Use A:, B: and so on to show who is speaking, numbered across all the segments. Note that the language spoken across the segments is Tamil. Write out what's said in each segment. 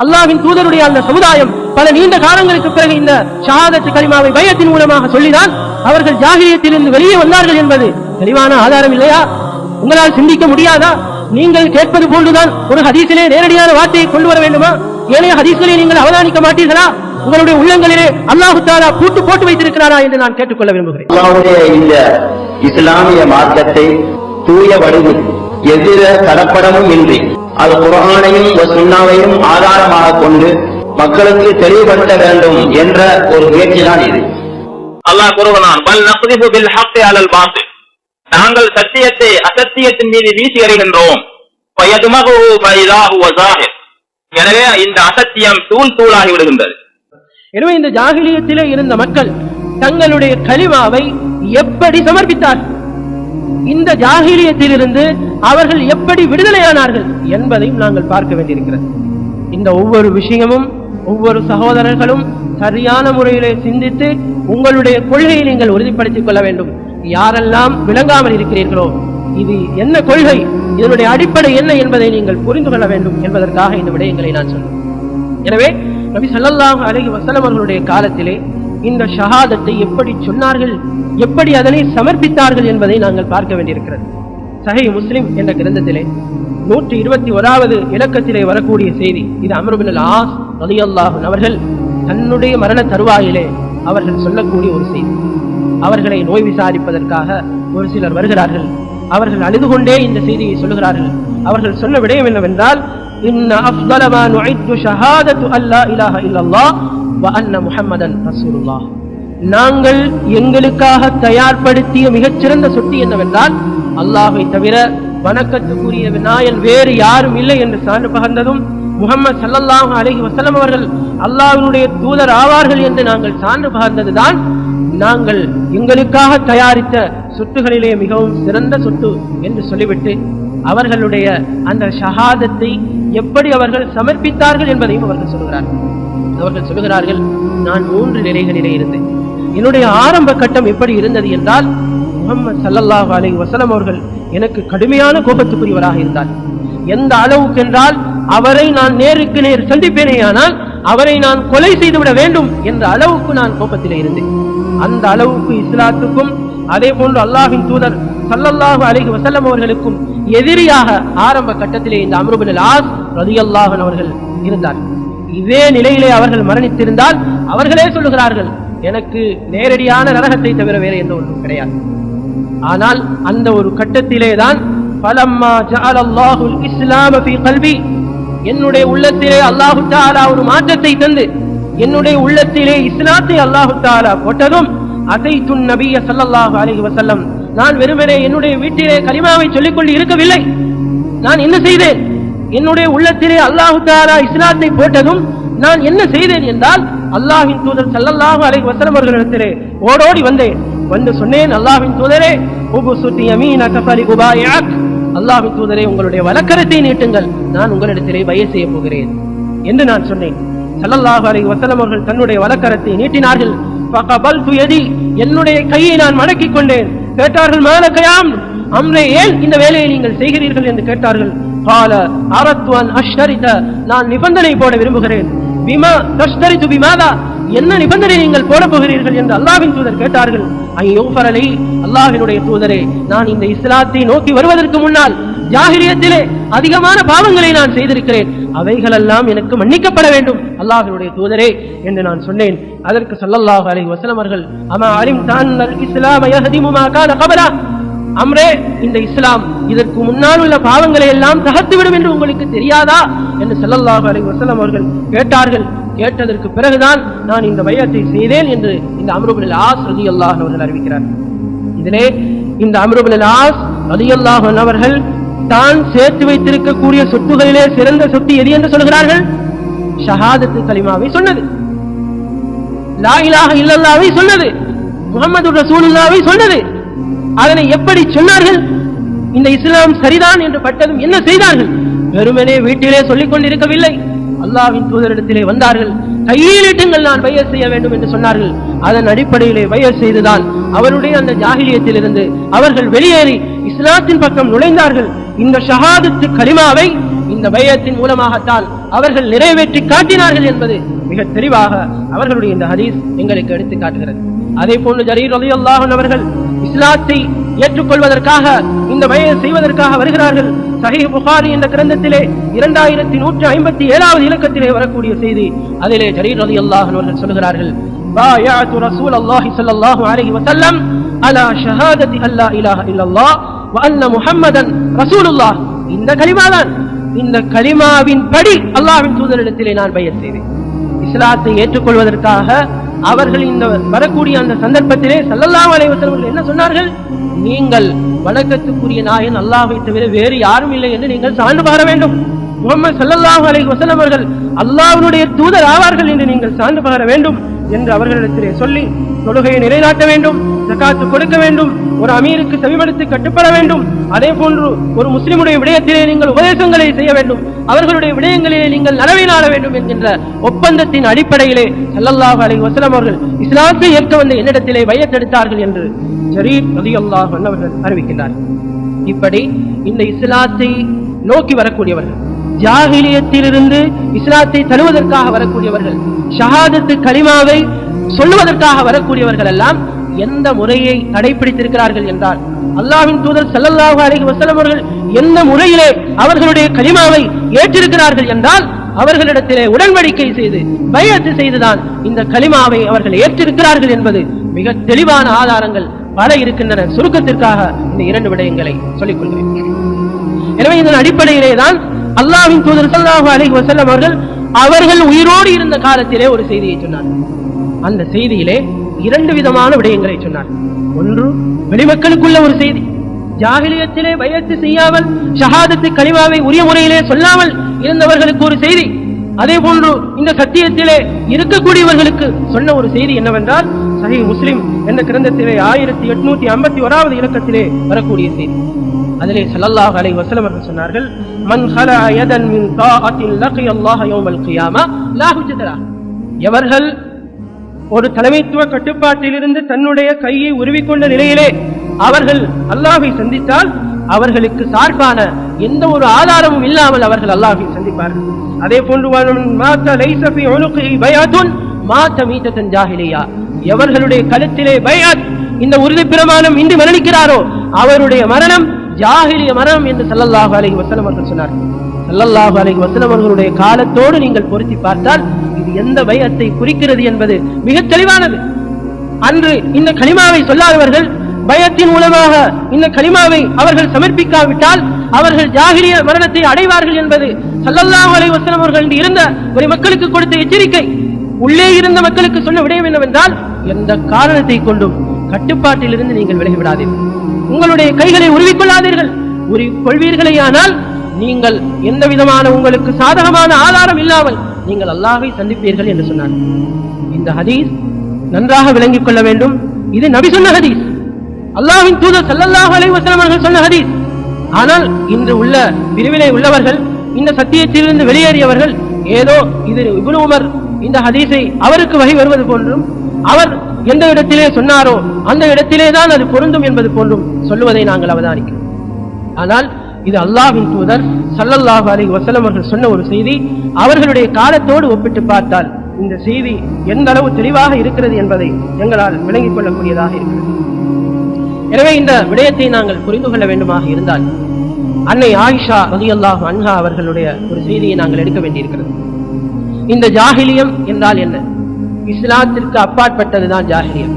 A: அல்லாவின் தூதருடைய அந்த சமுதாயம் பல நீண்ட காலங்களுக்கு பிறகு இந்த ஷஹாதத் கலிமாவை பயத்தின் மூலமாக சொல்லிதான் அவர்கள் ஜாகிரியத்திலிருந்து வெளியே வந்தார்கள் என்பது தெளிவான ஆதாரம் இல்லையா? உங்களால் சிந்திக்க முடியாதா? நீங்கள் கேட்பது போன்றுதான் ஒரு ஹதீசிலே நேரடியான வார்த்தையை கொண்டு வர வேண்டுமா? ஏனைய ஹதீஸ்களை நீங்கள் அவதானிக்க மாட்டீர்களா? உங்களுடைய உள்ளங்களிலே அல்லாஹு தாலா பூட்டு போட்டு வைத்திருக்கிறாரா என்று நான் கேட்டுக்கொள்ள விரும்புகிறேன்.
B: இந்த இஸ்லாமிய மார்க்கத்தை தூய வடிவில் எதிர கலப்படமும் இன்றி அது குர்ஆனையும் சுண்ணாவையும் ஆதாரமாக கொண்டு மக்களுக்கு தெளிவுபடுத்த வேண்டும் என்ற ஒரு முயற்சிதான் இது.
C: அல்லாஹ் கூறுகிறான் பல் நக்திபு பில் ஹக்கி அலல் பாத்தில். நாங்கள் சத்தியத்தை அசத்தியத்தின் மீது வீசி எறிகின்றோம். எனவே இந்த அசத்தியம் தூள் தூளாகி விடுகின்றது.
A: எனவே இந்த ஜாகிலியத்திலே இருந்த மக்கள் தங்களுடைய கலிமாவை எப்படி சமர்ப்பித்தார்கள்? இந்த ஜாகிலியத்திலிருந்து அவர்கள் எப்படி விடுதலையானார்கள் என்பதையும் நாங்கள் பார்க்க வேண்டியிருக்கிறது. இந்த ஒவ்வொரு விஷயமும் ஒவ்வொரு சகோதரர்களும் சரியான முறையிலே சிந்தித்து உங்களுடைய கொள்கையை நீங்கள் உறுதிப்படுத்திக் கொள்ள வேண்டும். யாரெல்லாம் விளங்காமல் இருக்கிறீர்களோ இது என்ன கொள்கை இதனுடைய அடிப்படை என்ன என்பதை நீங்கள் புரிந்து கொள்ள வேண்டும் என்பதற்காக இந்த விடயங்களை நான் சொல்லுவேன் எனவே நபி சல்லாஹ் அலைஹி வசலம் அவர்களுடைய காலத்திலே இந்த ஷஹாதத்தை எப்படி சொன்னார்கள் எப்படி அதனை சமர்ப்பித்தார்கள் என்பதை நாங்கள் பார்க்க வேண்டியிருக்கிறது. சஹை முஸ்லிம் என்ற கிரந்தத்திலே நூற்றி இருபத்தி ஓராவது இலக்கத்திலே வரக்கூடிய செய்தி இது அமருபின் ஆஸ் அலியல்லாஹன் அவர்கள் தன்னுடைய மரண தருவாயிலே அவர்கள் சொல்லக்கூடிய ஒரு செய்தி. அவர்களை நோய் விசாரிப்பதற்காக ஒரு சிலர் வருகிறார்கள். அவர்கள் அழுது கொண்டே இந்த செய்தியை சொல்லுகிறார்கள். அவர்கள் சொல்ல விடயம் என்னவென்றால் இன்ன அஃதல மா ஷஹாதத்து அல்லா இலாஹ இல்லல்லாஹ் அன்ன முஹம்மதன் ரசூலுல்லா நாங்கள் எங்களுக்காக தயார்படுத்திய மிகச்சிறந்த சொத்து என்னவென்றால் அல்லாஹை தவிர வணக்கத்துக்குரிய விநாயன் வேறு யாரும் இல்லை என்று சான்று பகர்ந்ததும் முகமது சல்லல்லாஹு அலஹி வசலம் அவர்கள் அல்லாஹினுடைய தூதர் ஆவார்கள் என்று நாங்கள் சான்று பகர்ந்ததுதான் நாங்கள் எங்களுக்காக தயாரித்த சொத்துகளிலே மிகவும் சிறந்த சொத்து என்று சொல்லிவிட்டு அவர்களுடைய அந்த ஷஹாதத்தை எப்படி அவர்கள் சமர்ப்பித்தார்கள் என்பதையும் அவர்கள் சொல்கிறார்கள். அவர்கள் சொல்லுகிறார்கள் நான் மூன்று நிலைகளிலே இருந்தேன். என்னுடைய ஆரம்ப கட்டம் எப்படி இருந்தது என்றால் முகமது சல்லல்லாஹ் அலைஹி வசலம் அவர்கள் எனக்கு கடுமையான கோபத்துக்குரியவராக இருந்தார். எந்த அளவுக்கு என்றால் அவரை நான் நேருக்கு நேர் சந்திப்பேனேயானால் அவரை நான் கொலை செய்துவிட வேண்டும் என்ற அளவுக்கு நான் கோபத்திலே இருந்தேன். அந்த அளவுக்கு இஸ்லாத்துக்கும் அதே போன்று அல்லாஹின் தூதர் சல்லல்லாஹு அலிஹி வசல்லம் அவர்களுக்கும் எதிரியாக ஆரம்ப கட்டத்திலே இந்த அமருபின் ஆஸ் ரலியல்லாஹு அவர்கள் இருந்தார் இதே நிலையிலே அவர்கள் மரணித்திருந்தால் அவர்களே சொல்லுகிறார்கள் எனக்கு நேரடியான நரகத்தை தவிர வேறு எந்த ஒன்றும் கிடையாது. ஆனால் அந்த ஒரு கட்டத்திலே தான் பலம்மா இஸ்லாம ஃபீ என்னுடைய உள்ளத்திலே அல்லாஹு தாலா ஒரு மாற்றத்தை தந்து என்னுடைய உள்ளத்திலே இஸ்லாத்தை அல்லாஹு தாலா போட்டதும் அதைத்துன் நபிய ஸல்லல்லாஹு அலைஹி வசல்லம் நான் வெறுமனே என்னுடைய வீட்டிலே கலிமாவை சொல்லிக்கொண்டு இருக்கவில்லை. நான் என்ன செய்தேன்? என்னுடைய உள்ளத்திலே அல்லாஹு தாரா இஸ்லாத்தை போட்டதும் நான் என்ன செய்தேன் என்றால் அல்லாஹின் தூதர் சல்லல்லாஹு அலை வசலம் அவர்களிடத்திலே ஓடோடி வந்தேன். வந்து சொன்னேன் அல்லாஹின் தூதரே அல்லாஹின் தூதரே உங்களுடைய வலக்கரத்தை நீட்டுங்கள். நான் உங்களிடத்திலே பய செய்ய போகிறேன். என்று நான் சொன்னேன். சல்லல்லாஹு அலை வசலம் அவர்கள் தன்னுடைய வலக்கரத்தை நீட்டினார்கள். என்னுடைய கையை நான் மடக்கிக் கொண்டேன். கேட்டார்கள் மாலக்கயாம் அம்ரே ஏன் இந்த வேலையை நீங்கள் செய்கிறீர்கள்? என்று கேட்டார்கள். قال اردت ان اشترط நான் நிபந்தனை போட விரும்புகிறேன். بما تشترط بماذا؟ என்ன நிபந்தனை நீங்கள் போட போகிறீர்கள் என்று அல்லாஹ்வின் தூதர் கேட்டார்கள். ஐயோஃபரலை அல்லாஹினுடைய தூதரே நான் இந்த இஸ்லாத்தை நோக்கி வருவதற்கு முன்னால் ஜாகிரியத்திலே அதிகமான பாவங்களை நான் செய்திருக்கிறேன். அவைகளெல்லாம் எனக்கு மன்னிக்கப்பட வேண்டும். அல்லாஹினுடைய தூதரே என்று நான் சொன்னேன். அதற்கு ஸல்லல்லாஹு அலைஹி வசலம் அவர்கள் அமா அலிம் தான் இஸ்லாம யஹதிமுமா கான கபலா? அம்ரே இந்த இஸ்லாம் இதற்கு முன்னால் உள்ள பாவங்களை எல்லாம் தகர்த்துவிடும் என்று உங்களுக்கு தெரியாதா? என்று செல்லல்லாஹு அலைஹி வசலம் அவர்கள் கேட்டார்கள். கேட்டதற்கு பிறகுதான் நான் இந்த பையத்தை செய்தேன் என்று இந்த அம்ருபின் ஆஸ் ரலியல்லாஹு அவர்கள் அறிவிக்கிறார். இதிலே இந்த அம்ருபின் ஆஸ் ரலியல்லாஹு அவர்கள் தான் சேர்த்து வைத்திருக்கக்கூடிய சொத்துகளிலே சிறந்த சொத்து எது என்று சொல்கிறார்கள்? ஷஹாதத்து கலிமாவை சொன்னது. லா இலாக இல்லல்லாவை சொன்னது. முகமது ரசூலுல்லாவை சொன்னது. அதனை எப்படி சொன்னார்கள்? இந்த இஸ்லாம் சரிதான் என்று பட்டதும் என்ன செய்தார்கள்? வெறுமனே வீட்டிலே சொல்லிக் கொண்டிருக்கவில்லை. அல்லாவின் தூதரிடத்திலே வந்தார்கள். கையெழுட்டுங்கள் நான் பையர் செய்ய வேண்டும் என்று சொன்னார்கள். அதன் அடிப்படையிலே பையர் செய்துதான் அவருடைய அந்த ஜாகிலியத்திலிருந்து அவர்கள் வெளியேறி இஸ்லாத்தின் பக்கம் நுழைந்தார்கள். இந்த ஷஹாதத்து கலிமாவை இந்த பயத்தின் மூலமாகத்தான் அவர்கள் நிறைவேற்றி காட்டினார்கள் என்பது மிக தெளிவாக அவர்களுடைய இந்த ஹதீஸ் எங்களுக்கு எடுத்து காட்டுகிறது. அதே போன்று ஜரீர் ரலியல்லாஹு அவர்கள் இஸ்லாத்தை ஏற்றுக்கொள்வதற்காக இந்த வயதை செய்வதற்காக வருகிறார்கள் சஹீஹ் புகாரி என்ற கிரந்தத்திலே இரண்டாயிரத்தி நூற்றி ஐம்பத்தி ஏழாவது இலக்கத்திலே வரக்கூடிய செய்தி அதிலே ஜரீர் ரலியல்லாஹு அவர்கள் சொல்கிறார்கள் بايعت رسول الله صلى الله عليه وسلم على شهادة أن لا إله إلا الله وأن محمدا رسول الله இந்த கலிமாதான் இந்த கலிமாவின் படி அல்லாஹ்வின் தூதரிடத்திலே நான் பையத் செய்தேன் இஸ்லாத்தை ஏற்றுக்கொள்வதற்காக அவர்கள் இந்த வரக்கூடிய அந்த சந்தர்ப்பத்திலே சல்லல்லாம் அலைவசர்கள் என்ன சொன்னார்கள்? நீங்கள் வணக்கத்துக்குரிய நாயன் அல்லாஹை தவிர வேறு யாரும் இல்லை என்று நீங்கள் சான்று பகர வேண்டும். முகமது ஸல்லல்லாஹு அலை வசலம் அவர்கள் அல்லாஹனுடைய தூதர் ஆவார்கள் என்று நீங்கள் சான்று பகர வேண்டும் என்று அவர்களிடத்திலே சொல்லி தொழுகையை நிலைநாட்ட வேண்டும் ஜக்காத்து கொடுக்க வேண்டும் ஒரு அமீருக்கு செவிமடுத்து கட்டுப்பட வேண்டும். அதே போன்று ஒரு முஸ்லிமுடைய விடயத்திலே நீங்கள் உபதேசங்களை செய்ய வேண்டும். அவர்களுடைய விடயங்களிலே நீங்கள் நலவை நாட வேண்டும் என்கின்ற ஒப்பந்தத்தின் அடிப்படையிலே சல்லல்லாஹ் அலி வசலம் அவர்கள் இஸ்லாத்தை ஏற்க வந்த என்னிடத்திலே வையத்தெடுத்தார்கள் என்று ஜரீப் ரதியுல்லாஹ் அவர்கள் அறிவிக்கின்றார். இப்படி இந்த இஸ்லாத்தை நோக்கி வரக்கூடியவர்கள் ஜாகிலியத்திலிருந்து இஸ்லாத்தை தழுவதற்காக வரக்கூடியவர்கள் ஷஹாதத்து கலிமாவை சொல்லுவதற்காக வரக்கூடியவர்கள் எல்லாம் எந்த முறையை கடைபிடித்திருக்கிறார்கள் என்றால் அல்லாவின் தூதர் ஸல்லல்லாஹு அலைஹி வசலம் அவர்கள் எந்த முறையிலே அவர்களுடைய கலிமாவை ஏற்றிருக்கிறார்கள் என்றால் அவர்களிடத்திலே உடன்படிக்கை செய்து பயத்து செய்துதான் இந்த கலிமாவை அவர்கள் ஏற்றிருக்கிறார்கள் என்பது மிக தெளிவான ஆதாரங்கள் பல இருக்கின்றன. சுருக்கத்திற்காக இந்த இரண்டு விடயங்களை சொல்லிக் கொள்கிறேன். எனவே இதன் அடிப்படையிலே தான் அல்லாவின் தூதர் ஸல்லல்லாஹு அலைஹி வஸல்லம் அவர்கள் அவர்கள் உயிரோடு இருந்த காலத்திலே ஒரு செய்தியை சொன்னார்கள். அந்த செய்தியிலே இரண்டு விதமான விடயங்களை சொன்னார். ஒன்று வெளிமக்களுக்குள்ள ஒரு செய்தி. ஜாகிலியத்திலே பயத்து செய்யாமல் ஷஹாதத்து கனிவாவை உரிய முறையிலே சொல்லாமல் இருந்தவர்களுக்கு ஒரு செய்தி. அதே போன்று இந்த சத்தியத்திலே இருக்கக்கூடியவர்களுக்கு சொன்ன ஒரு செய்தி என்னவென்றால் சஹி முஸ்லிம் என்ற கிரந்தத்திலே ஆயிரத்தி எட்நூத்தி ஐம்பத்தி ஓராவது இலக்கத்திலே வரக்கூடிய செய்தி. அதிலே சல்லல்லாஹ் அலை வசலம் அவர்கள் சொன்னார்கள் மன் ஹலா யதன் மின் தாஅத்தின் லகிய அல்லாஹ் யௌமல் கியாமா லா எவர்கள் ஒரு தலைமைத்துவ கட்டுப்பாட்டிலிருந்து தன்னுடைய கையை உருவிக்கொண்ட நிலையிலே அவர்கள் அல்லாஹை சந்தித்தால் அவர்களுக்கு சார்பான எந்த ஒரு ஆதாரமும் இல்லாமல் அவர்கள் அல்லாஹை சந்திப்பார்கள். அதே போன்று மாத்த மாத்த எவர்களுடைய கழுத்திலே பயாத் இந்த உறுதி பிரமாணம் இன்று மரணிக்கிறாரோ அவருடைய மரணம் ஜாகிலிய மரணம் என்று சல்லல்லாஹு அலைஹி வஸல்லம் அவர்கள் சொன்னார் சல்லல்லாஹு அலைஹி வஸல்லம் அவர்களுடைய காலத்தோடு நீங்கள் பொருத்தி பார்த்தால் இது எந்த பயத்தை குறிக்கிறது என்பது மிக தெளிவானது. அன்று இந்த களிமாவை சொல்லாதவர்கள் பயத்தின் மூலமாக இந்த களிமாவை அவர்கள் சமர்ப்பிக்காவிட்டால் அவர்கள் ஜாகிரிய மரணத்தை அடைவார்கள் என்பது சல்லல்லாஹ் அலை வசனம் அவர்கள் இருந்த ஒரு மக்களுக்கு கொடுத்த எச்சரிக்கை. உள்ளே இருந்த மக்களுக்கு சொன்ன விடயம் என்னவென்றால் எந்த காரணத்தை கொண்டும் கட்டுப்பாட்டிலிருந்து நீங்கள் விலகிவிடாதீர்கள். உங்களுடைய கைகளை உருவிக்கொள்ளாதீர்கள். உருவிக்கொள்வீர்களேயானால் நீங்கள் எந்த விதமான உங்களுக்கு சாதகமான ஆதாரம் இல்லாமல் நீங்கள் அல்லாவை சந்திப்பீர்கள் என்று சொன்னார் இந்த ஹதீஸ் நன்றாக விளங்கிக் கொள்ள வேண்டும். இது நபி சொன்ன ஹதீஸ். அல்லாவின் தூதர் சல்லல்லாஹ் அலைஹி வஸல்லம் அவர்கள் சொன்ன ஹதீஸ். ஆனால் இன்று உள்ள பிரிவினை உள்ளவர்கள் இந்த சத்தியத்திலிருந்து வெளியேறியவர்கள் ஏதோ இது இபுன் உமர் இந்த ஹதீஸை அவருக்கு வகை வருவது போன்றும் அவர் எந்த இடத்திலே சொன்னாரோ அந்த இடத்திலே தான் அது பொருந்தும் என்பது போன்றும் சொல்லுவதை நாங்கள் அவதானிக்கிறோம். ஆனால் இது அல்லாஹின் தூதர் ஸல்லல்லாஹு அலி வசலம் அவர்கள் சொன்ன ஒரு செய்தி. அவர்களுடைய காலத்தோடு ஒப்பிட்டு பார்த்தால் இந்த செய்தி எந்த அளவு தெளிவாக இருக்கிறது என்பதை எங்களால் விளங்கிக் கொள்ளக்கூடியதாக இருக்கிறது. எனவே இந்த விடயத்தை நாங்கள் புரிந்து கொள்ள வேண்டுமாக இருந்தால் அன்னை ஆயிஷா அல்லாஹ் அன்ஹா அவர்களுடைய ஒரு செய்தியை நாங்கள் எடுக்க வேண்டியிருக்கிறது. இந்த ஜாகிலியம் என்றால் என்ன? இஸ்லாத்திற்கு அப்பாற்பட்டதுதான் ஜாகிலியம்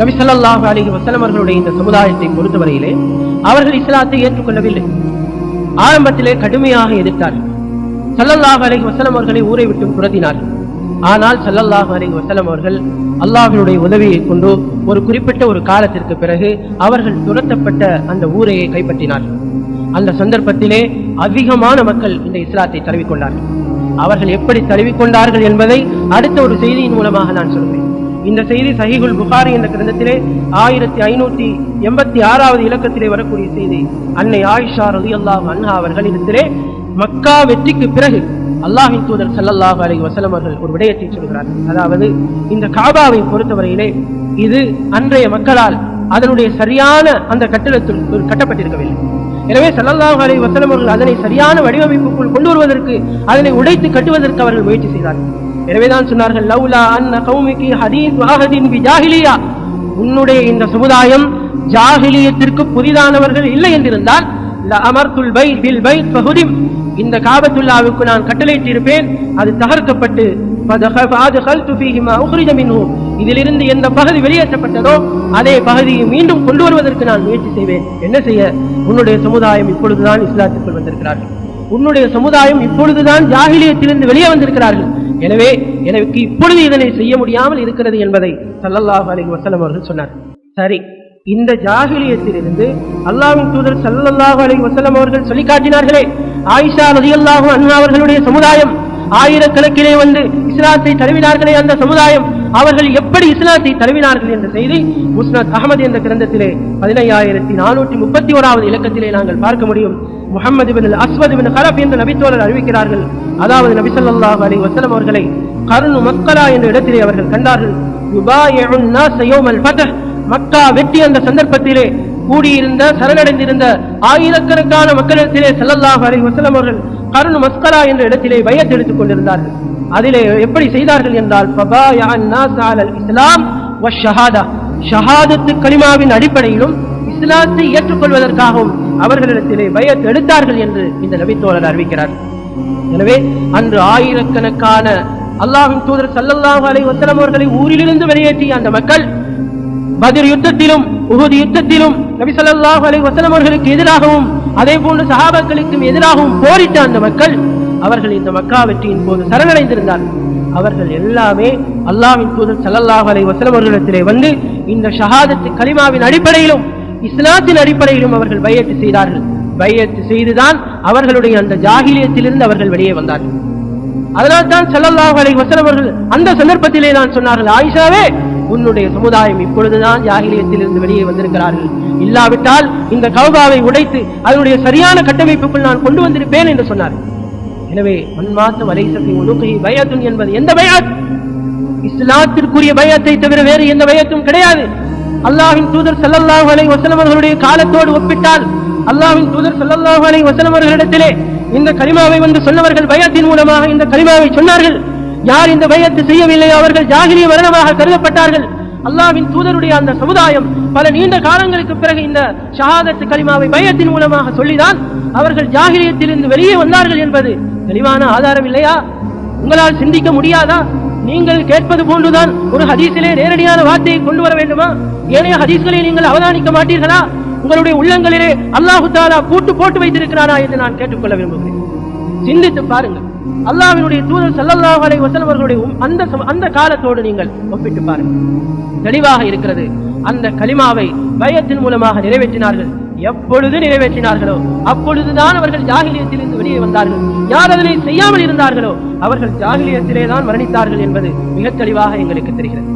A: நபிசல்லாஹு அலி வசலம் அவர்களுடைய இந்த சமுதாயத்தை பொறுத்தவரையிலே அவர்கள் இஸ்லாத்தை ஏற்றுக்கொள்ளவில்லை. ஆரம்பத்திலே கடுமையாக எதிர்த்தார்கள். சல்லல்லாஹு அலி வசலம் அவர்களை ஊரை விட்டு துரத்தினார்கள். ஆனால் சல்லல்லாஹு அலி வசலம் அவர்கள் அல்லாஹனுடைய உதவியை கொண்டு ஒரு குறிப்பிட்ட ஒரு காலத்திற்கு பிறகு அவர்கள் துரத்தப்பட்ட அந்த ஊரையை கைப்பற்றினார்கள். அந்த சந்தர்ப்பத்திலே அதிகமான மக்கள் இந்த இஸ்லாத்தை தழுவிக்கொண்டார்கள். அவர்கள் எப்படி தழுவிக்கொண்டார்கள் என்பதை அடுத்த ஒரு செய்தியின் மூலமாக நான் சொல்வேன் இந்த செய்தி சஹிகுல் புகாரி என்ற கிரந்தத்திலே ஆயிரத்தி ஐநூத்தி எண்பத்தி ஆறாவது இலக்கத்திலே வரக்கூடிய செய்தி. அன்னை ஆயிஷா ரலியல்லாஹு அன்ஹா அவர்களிடத்திலே மக்கா வெற்றிக்கு பிறகு அல்லாஹின் தூதர் ஸல்லல்லாஹு அலி வசலம் அவர்கள் ஒரு விடயத்தை சொல்கிறார்கள் அதாவது இந்த காபாவை பொறுத்தவரையிலே இது அன்றைய மக்களால் அதனுடைய சரியான அந்த கட்டிடத்தில் கட்டப்பட்டிருக்கவில்லை. எனவே சல்லல்லாஹ் அலி வசலம் அவர்கள் அதனை சரியான வடிவமைப்புக்குள் கொண்டு வருவதற்கு அதனை உடைத்து கட்டுவதற்கு அவர்கள் முயற்சி செய்தார்கள். எனவேதான் சொன்னார்கள் லவ்லா அன்ன கௌமிக்கு ஹதீஸ் வாகதின் ஜாகிலியா உன்னுடைய இந்த சமுதாயம் ஜாகிலியத்திற்கு புதிதானவர்கள் இல்லை என்றிருந்தால் அமர்துல் பை பில் பை பகுதி இந்த காபத்துல்லாவுக்கு நான் கட்டளையிட்டிருப்பேன் அது தகர்க்கப்பட்டு இதிலிருந்து எந்த பகுதி வெளியேற்றப்பட்டதோ அதே பகுதியை மீண்டும் கொண்டு வருவதற்கு நான் முயற்சி செய்வேன். என்ன செய்ய? உன்னுடைய சமுதாயம் இப்பொழுதுதான் இஸ்லாத்திற்குள் வந்திருக்கிறார்கள். உன்னுடைய சமுதாயம் இப்பொழுதுதான் ஜாகிலியத்திலிருந்து வெளியே வந்திருக்கிறார்கள். எனவே எனக்கு இப்பொழுது இதனை செய்ய முடியாமல் இருக்கிறது என்பதை சல்லல்லாஹ் அலி வசலம் அவர்கள் சொன்னார். சரி இந்த ஜாகிலியத்திலிருந்து அல்லாஹ்வின் தூதர் சல்லல்லாஹு அலி வசலம் அவர்கள் சொல்லி காட்டினார்களே ஆயிஷா ரலியல்லாஹு அண்ணா அவர்களுடைய சமுதாயம் ஆயிரக்கணக்கிலே வந்து இஸ்லாத்தை தழுவினார்களே அந்த சமுதாயம். அவர்கள் எப்படி இஸ்லாத்தை தழுவினார்கள் என்ற செய்தி முஸ்னத் அகமது என்ற கிரந்தத்திலே பதினையாயிரத்தி நானூற்றி முப்பத்தி ஓராவது இலக்கத்திலே நாங்கள் பார்க்க முடியும். முகமது பின் அஸ்வத் பின் ஹரப் என்று நபித்தோழர் அறிவிக்கிறார்கள். அதாவது நபி ஸல்லல்லாஹு அலைஹி அவர்களை கருணு மக்களா என்ற இடத்திலே அவர்கள் கண்டார்கள். மக்கா வெற்றி அந்த சந்தர்ப்பத்திலே கூடியிருந்த சரணடைந்திருந்த ஆயிரக்கணக்கான மக்களிடத்திலே செல்லல்லாஹ் அலி வசலம் அவர்கள் கருணு மஸ்கலா என்ற இடத்திலே பயத்தெடுத்துக் கொண்டிருந்தார்கள். அதிலே எப்படி செய்தார்கள் என்றால் பபா அன்-நாஸ் இஸ்லாம் வஷ்ஷஹாதா ஷஹாதத்து கலிமாவின் அடிப்படையிலும் இஸ்லாத்தை ஏற்றுக்கொள்வதற்காகவும் அவர்களிடத்திலே பயத்தெடுத்தார்கள் என்று இந்த நபித்தோழர் அறிவிக்கிறார். எனவே அன்று ஆயிரக்கணக்கான அல்லாஹின் தூதர் ஸல்லல்லாஹு அலைஹி வஸல்லம் அவர்களை ஊரிலிருந்து வெளியேற்றிய அந்த மக்கள் பத்ர் யுத்தத்திலும் உகுதி யுத்தத்திலும் நபி ஸல்லல்லாஹு அலை வசலம் அவர்களுக்கு எதிராகவும் அதே போன்று சகாபாக்களுக்கும் எதிராகவும் போரிட்ட அந்த மக்கள் அவர்கள் இந்த மக்கா வெற்றியின் போது சரணடைந்திருந்தார்கள் அவர்கள் எல்லாமே அல்லாவின் தூதர் ஸல்லல்லாஹு அலை வசலம் அவர்களிடத்திலே வந்து இந்த ஷஹாதத்து கலிமாவின் அடிப்படையிலும் இஸ்லாத்தின் அடிப்படையிலும் அவர்கள் பையத்து செய்தார்கள். பையத்து செய்துதான் அவர்களுடைய அந்த ஜாகிலியத்திலிருந்து அவர்கள் வெளியே வந்தார்கள். அதனால் தான் ஸல்லல்லாஹு அலை வஸல்லம் அந்த சந்தர்ப்பத்திலே தான் சொன்னார்கள் ஆயிஷாவே உன்னுடைய சமுதாயம் இப்பொழுதுதான் ஜாகிலியத்திலிருந்து வெளியே வந்திருக்கிறார்கள். இல்லாவிட்டால் இந்த கௌபாவை உடைத்து அதனுடைய சரியான கட்டமைப்புக்குள் நான் கொண்டு வந்திருப்பேன் என்று சொன்னார் எனவே மண்மாத்த வலைசத்தை ஒழுக்கை பயத்துன் என்பது எந்த பயாத்? இஸ்லாத்திற்குரிய பயத்தை தவிர வேறு எந்த பயத்தும் கிடையாது. அல்லாஹின் தூதர் செல்லல்லாஹு அலை வஸல்லம் காலத்தோடு ஒப்பிட்டால் அல்லாஹின் தூதர் செல்லல்லாஹு அலை வஸல்லம் இந்த கரிமாவை வந்து சொன்னவர்கள் பயத்தின் மூலமாக இந்த கரிமாவை சொன்னார்கள். யார் இந்த பயத்தை செய்யவில்லையோ அவர்கள் ஜாகிரிய மரணமாக கருதப்பட்டார்கள். அல்லாவின் தூதருடைய அந்த சமுதாயம் பல நீண்ட காலங்களுக்கு பிறகு இந்த ஷஹாதத்து கலிமாவை பயத்தின் மூலமாக சொல்லிதான் அவர்கள் ஜாகிலியத்திலிருந்து வெளியே வந்தார்கள் என்பது தெளிவான ஆதாரம் இல்லையா? உங்களால் சிந்திக்க முடியாதா? நீங்கள் கேட்பது போன்றுதான் ஒரு ஹதீஸிலே நேரடியான வார்த்தையை கொண்டு வர வேண்டுமா? ஏனைய ஹதீஸ்களை நீங்கள் அவதானிக்க மாட்டீர்களா? உங்களுடைய உள்ளங்களிலே அல்லாஹு தாலா பூட்டு போட்டு வைத்திருக்கிறாரா என்று நான் கேட்டுக்கொள்ள விரும்புகிறேன். சிந்தித்து பாருங்கள். அல்லாவினுடைய தூதர் சல்லல்லாஹ் அலை வசல்வர்களுடைய அவர்களுடைய அந்த அந்த காலத்தோடு நீங்கள் ஒப்பிட்டு பாருங்கள். தெளிவாக இருக்கிறது. அந்த கலிமாவை பயத்தின் மூலமாக நிறைவேற்றினார்கள். எப்பொழுது நிறைவேற்றினார்களோ அப்பொழுதுதான் அவர்கள் ஜாகிலியத்திலிருந்து வெளியே வந்தார்கள். யார் அதனை செய்யாமல் இருந்தார்களோ அவர்கள் ஜாகிலியத்திலே தான் மரணித்தார்கள் என்பது மிகத் தெளிவாக எங்களுக்கு தெரிகிறது.